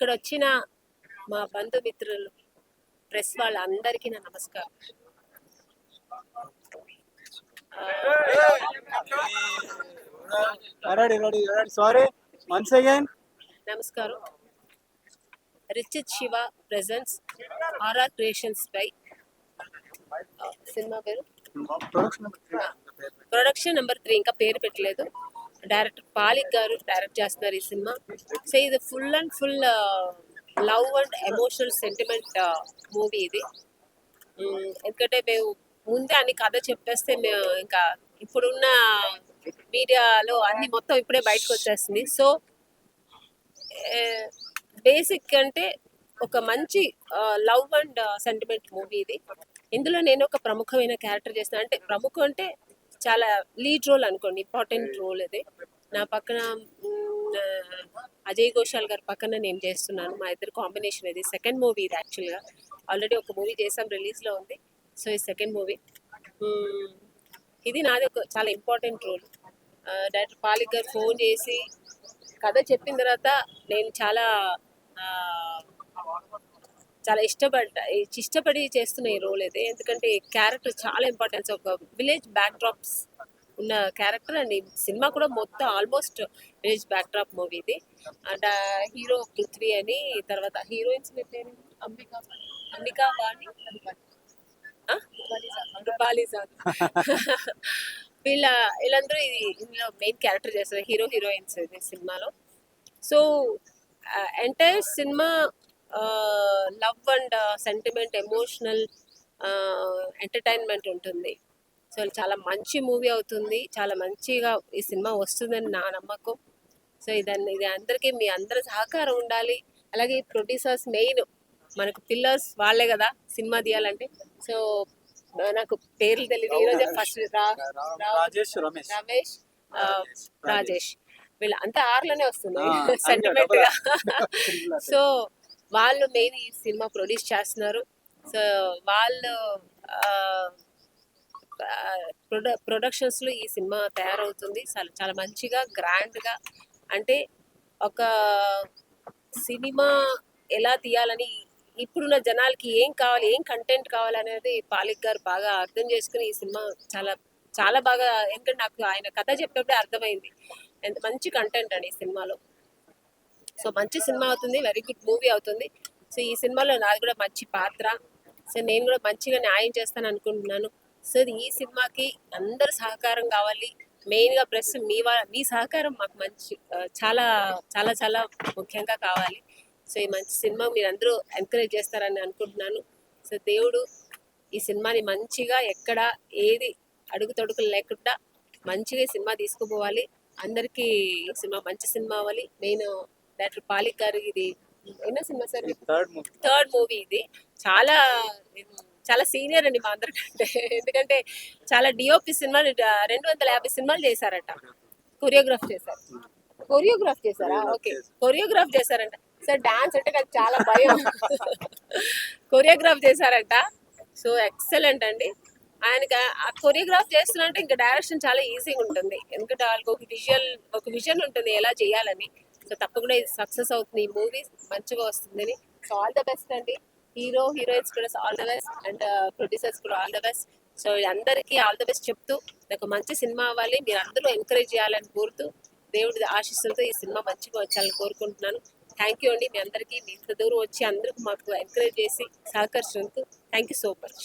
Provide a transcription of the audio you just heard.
ఇక్కడ వచ్చిన మా బంధుమిత్రులు ప్రెస్ వాళ్ళందరికీ నా నమస్కారం. నమస్కారం. Richith Shiva presents RR creations పై ఆ, సినిమా పేరు? ప్రొడక్షన్ నెంబర్ త్రీ ఇంకా పేరు పెట్టలేదు. డైరెక్టర్ పాలిక్ గారు డైరెక్ట్ చేస్తున్నారు ఈ సినిమా. సో ఇది full and full love and emotional sentiment movie ఇది. ఎందుకంటే మేము ముందే అన్ని కథ చెప్పేస్తే మేము ఇంకా ఇప్పుడున్న మీడియాలో అన్ని మొత్తం ఇప్పుడే బయటకు వచ్చేస్తుంది. సో బేసిక్ అంటే ఒక మంచి లవ్ అండ్ సెంటిమెంట్ మూవీ ఇది. ఇందులో నేను ఒక ప్రముఖమైన క్యారెక్టర్ చేసిన అంటే ప్రముఖం అంటే చాలా లీడ్ రోల్ అనుకోండి ఇంపార్టెంట్ రోల్ ఇది నా పక్కన అజయ్ ఘోషాల్ గారి పక్కన నేను చేస్తున్నాను మా ఇద్దరు కాంబినేషన్ ఇది. సెకండ్ మూవీ ఇది యాక్చువల్గా ఆల్రెడీ ఒక మూవీ చేసాం రిలీజ్లో ఉంది. సో ఈ సెకండ్ మూవీ ఇది నాది ఒక చాలా ఇంపార్టెంట్ రోల్ డైరెక్టర్ పాలిక్ గారు ఫోన్ చేసి కథ చెప్పిన తర్వాత నేను చాలా చాలా ఇష్టపడ్డా ఇష్టపడి చేస్తున్న ఈ రోల్ ఇది ఎందుకంటే క్యారెక్టర్ చాలా ఇంపార్టెన్స్ ఒక విలేజ్ బ్యాక్ డ్రాప్స్ ఉన్న క్యారెక్టర్ అండ్ ఈ సినిమా కూడా మొత్తం almost village backdrop movie ఇది. అండ్ హీరో పృథ్వీ అని తర్వాత హీరోయిన్స్ పేరు అంబికా అంబికా వాణి ఆ? రూపాలి సార్. వీళ్ళ వీళ్ళందరూ ఇది ఇందులో మెయిన్ క్యారెక్టర్ చేస్తారు హీరో హీరోయిన్స్ ఇది సినిమాలో so entire cinema love and sentiment emotional entertainment ఉంటుంది. సో చాలా మంచి మూవీ అవుతుంది. చాలా మంచిగా ఈ సినిమా వస్తుందని నా నమ్మకం. సో ఇదన్నీ ఇది అందరికీ మీ అందరి సహకారం ఉండాలి. అలాగే ప్రొడ్యూసర్స్ మెయిన్ మనకు పిల్లర్స్ వాళ్ళే కదా సినిమా తీయాలంటే. సో నాకు పేర్లు తెలియదు ఈరోజే ఫస్ట్ రాజేష్ రమేష్. రాజేష్ వీళ్ళు అంతా ఆర్లోనే వస్తుంది సెంటిమెంట్. గా. సో వాళ్ళు మెయిన్ ఈ సినిమా ప్రొడ్యూస్ చేస్తున్నారు. సో వాళ్ళు ప్రొడక్షన్స్లో ఈ సినిమా తయారవుతుంది. చాలా చాలా మంచిగా గ్రాండ్గా. అంటే ఒక సినిమా ఎలా తీయాలని ఇప్పుడున్న జనాలకి ఏం కావాలి ఏం కంటెంట్ కావాలనేది పాలిక్ గారు బాగా అర్థం చేసుకుని ఈ సినిమా చాలా చాలా బాగా ఎందుకంటే నాకు ఆయన కథ చెప్పేప్పుడే అర్థమైంది. ఎంత మంచి కంటెంట్ అండి ఈ సినిమాలో. సో మంచి సినిమా అవుతుంది వెరీ గుడ్ మూవీ అవుతుంది. సో ఈ సినిమాలో నాది కూడా మంచి పాత్ర. సో నేను కూడా మంచిగా న్యాయం చేస్తాను అనుకుంటున్నాను. సో ఈ సినిమాకి అందరు సహకారం కావాలి. మెయిన్గా ప్రెస్ మీ వా మీ సహకారం మాకు మంచి చాలా చాలా చాలా ముఖ్యంగా కావాలి. సో ఈ మంచి సినిమా మీరు అందరూ ఎంకరేజ్ చేస్తారని అనుకుంటున్నాను. సో దేవుడు ఈ సినిమాని మంచిగా ఎక్కడ ఏది అడుగు తొడుకులు లేకుండా మంచిగా సినిమా తీసుకుపోవాలి. అందరికీ సినిమా మంచి సినిమా అవ్వాలి. మెయిన్ డైరెక్టర్ పాలిక్ గారు ఇది ఎన్నో సినిమా సార్? థర్డ్ మూవీ ఇది. చాలా చాలా సీనియర్ అండి మా అందరికంటే. ఎందుకంటే చాలా డిఓపి సినిమాలు రెండు వందల యాభై సినిమాలు చేశారట. కొరియోగ్రాఫ్ చేశారు. కొరియోగ్రాఫ్ చేశారా? ఓకే కొరియోగ్రాఫ్ చేశారంట. సార్ డాన్స్ అంటే నాకు చాలా భయం. కొరియోగ్రాఫ్ చేశారంట. సో ఎక్సలెంట్ అండి. ఆయనకి ఆ- ఆ కొరియోగ్రాఫ్ చేస్తున్నట్టే ఇంకా డైరెక్షన్ చాలా ఈజీగా ఉంటుంది. ఎందుకంటే వాళ్ళకి ఒక విజువల్ ఒక విజన్ ఉంటుంది ఎలా చేయాలని. సో తప్పకుండా ఇది సక్సెస్ అవుతుంది. ఈ మూవీ మంచిగా వస్తుందని సో ఆల్ ద బెస్ట్ అండి. హీరో హీరోయిన్స్ కూడా all the best and producers కూడా ఆల్ ద బెస్ట్. సో అందరికీ ఆల్ ద బెస్ట్ చెప్తూ నాకు మంచి సినిమా అవ్వాలి. మీరు అందరూ ఎంకరేజ్ చేయాలని కోరుతూ దేవుడి ఆశీస్సులతో ఈ సినిమా మంచిగా వచ్చాలని కోరుకుంటున్నాను. థ్యాంక్ యూ అండి మీ అందరికీ. మీ ఇంత దూరం వచ్చి అందరికీ మాకు ఎంకరేజ్ చేసి సహకరించినందుకు థ్యాంక్ యూ సో మచ్.